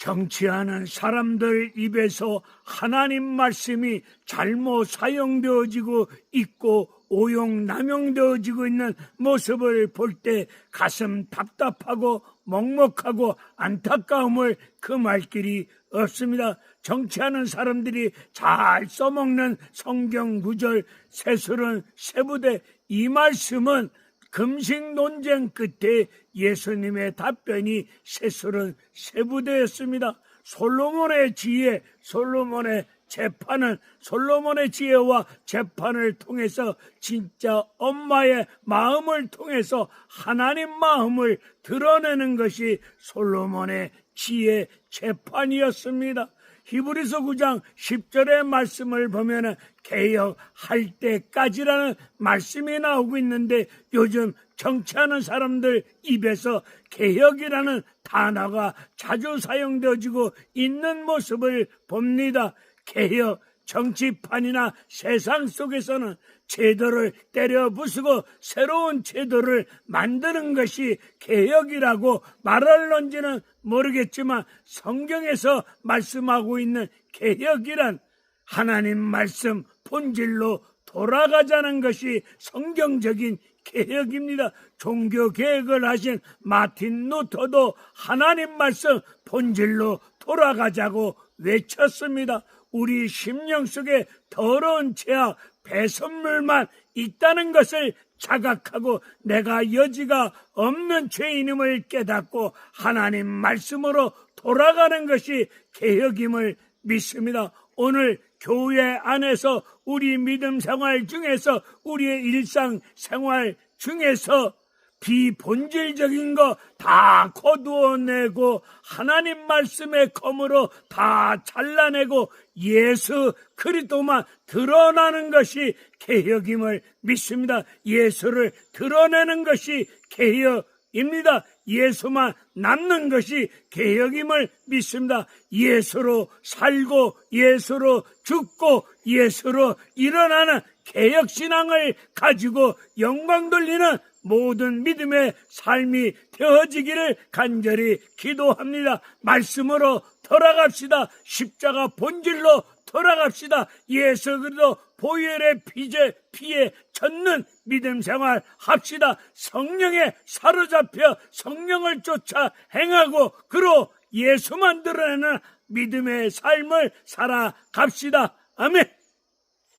정치하는 사람들 입에서 하나님 말씀이 잘못 사용되어지고 있고 오용 남용되어지고 있는 모습을 볼 때 가슴 답답하고 먹먹하고 안타까움을 금할 길이 없습니다. 정치하는 사람들이 잘 써먹는 성경 구절 세술은 세부대 이 말씀은 금식 논쟁 끝에 예수님의 답변이 세술은 세부대였습니다. 솔로몬의 지혜, 솔로몬의 재판은 솔로몬의 지혜와 재판을 통해서 진짜 엄마의 마음을 통해서 하나님 마음을 드러내는 것이 솔로몬의 지혜 재판이었습니다. 히브리서 9장 10절의 말씀을 보면 개혁할 때까지라는 말씀이 나오고 있는데 요즘 정치하는 사람들 입에서 개혁이라는 단어가 자주 사용되어지고 있는 모습을 봅니다. 개혁, 정치판이나 세상 속에서는 제도를 때려 부수고 새로운 제도를 만드는 것이 개혁이라고 말할런지는 모르겠지만 성경에서 말씀하고 있는 개혁이란 하나님 말씀 본질로 돌아가자는 것이 성경적인 개혁입니다. 종교 개혁을 하신 마틴 루터도 하나님 말씀 본질로 돌아가자고 외쳤습니다. 우리 심령 속에 더러운 죄악, 배선물만 있다는 것을 자각하고 내가 여지가 없는 죄인임을 깨닫고 하나님 말씀으로 돌아가는 것이 개혁임을 믿습니다. 오늘 교회 안에서 우리 믿음 생활 중에서 우리의 일상 생활 중에서 비본질적인 거 다 거두어내고 하나님 말씀의 검으로 다 잘라내고 예수 그리스도만 드러나는 것이 개혁임을 믿습니다. 예수를 드러내는 것이 개혁입니다. 예수만 남는 것이 개혁임을 믿습니다. 예수로 살고 예수로 죽고 예수로 일어나는 개혁신앙을 가지고 영광 돌리는 모든 믿음의 삶이 되어지기를 간절히 기도합니다. 말씀으로 돌아갑시다. 십자가 본질로 돌아갑시다. 예수 그리스도 보혈의 피제 피에 젖는 믿음 생활 합시다. 성령에 사로잡혀 성령을 쫓아 행하고 그로 예수만 드러내는 믿음의 삶을 살아갑시다. 아멘.